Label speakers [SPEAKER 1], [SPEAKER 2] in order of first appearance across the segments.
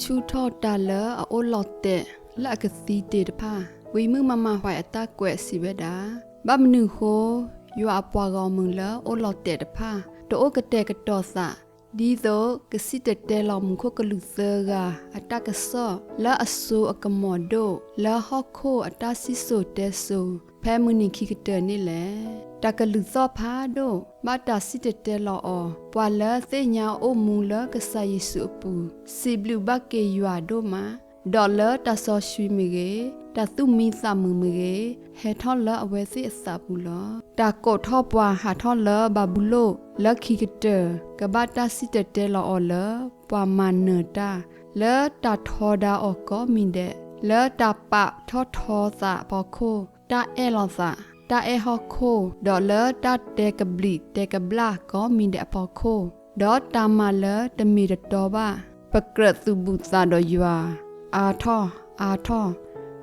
[SPEAKER 1] ချူထောတာလအိုလော့တဲ့လက်ကစီတေတဖာဝီမှုမမဟွိုင်အတကွဲ့စီဝဲတာဘမနုခိုယွာပွားကောင်မလအိုလော့တဲ့တဖာတိုကတဲ့ကတော့စာ ဒီသောကစီတတဲလောင်ခုကလူသဂါအတကဆောလာအဆူအကမောဒိုလာဟခိုအတစီဆိုတဲဆူဖဲမနီခိကတဲ့နေလေတကလူသောဖာဒိုမတာစီတတဲလောအောပွာလာသေညာအိုမူလကဆာယေစုပူစီဘလူဘကေယွာဒိုမာ ဒေါ်လာတဆောရွှီမီကေတသုမီသမမီကေဟဲထောလအဝဲစီအစဘူးလောတကောထောပွားဟာထောလဘဘူးလိုလခိကတကဘာတာစီတတဲလောအောလပွာမန်နတာလဲတထောဒါအောကောမင်တဲ့လဲတပထောထောစာဘောခိုတအဲလောစာတအဲဟခိုဒေါ်လာတတဲကဘလီတဲကဘလာကောမင်တဲ့အပေါ်ခိုဒေါ်တမလာတမီရတော်ပါပကရသူဘူသာတော်ယွာ အာထောအာထော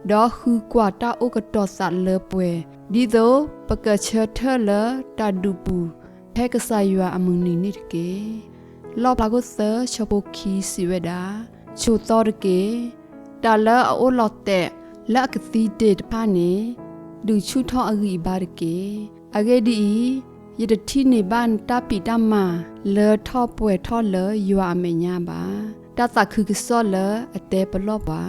[SPEAKER 1] ဒေါ်ဟူကွာတာဥကတော်ဆာလေပွဲဒီသောပကချထလတာဒူပူဖဲကဆာယွာအမုန်နီနိတကေလောပါကိုသချပုခီစီဝဒာချိုတော်တကေတာလအိုလော့တဲ့လက်ကတိတေတဖာနေလူချူထောအဂီဘာရကေအဂေဒီယတတိနေဘန်တပိတမလေထောပွဲထောလေယွာအမညာပါ တသခုကစောလေအတဲပလော့ပါ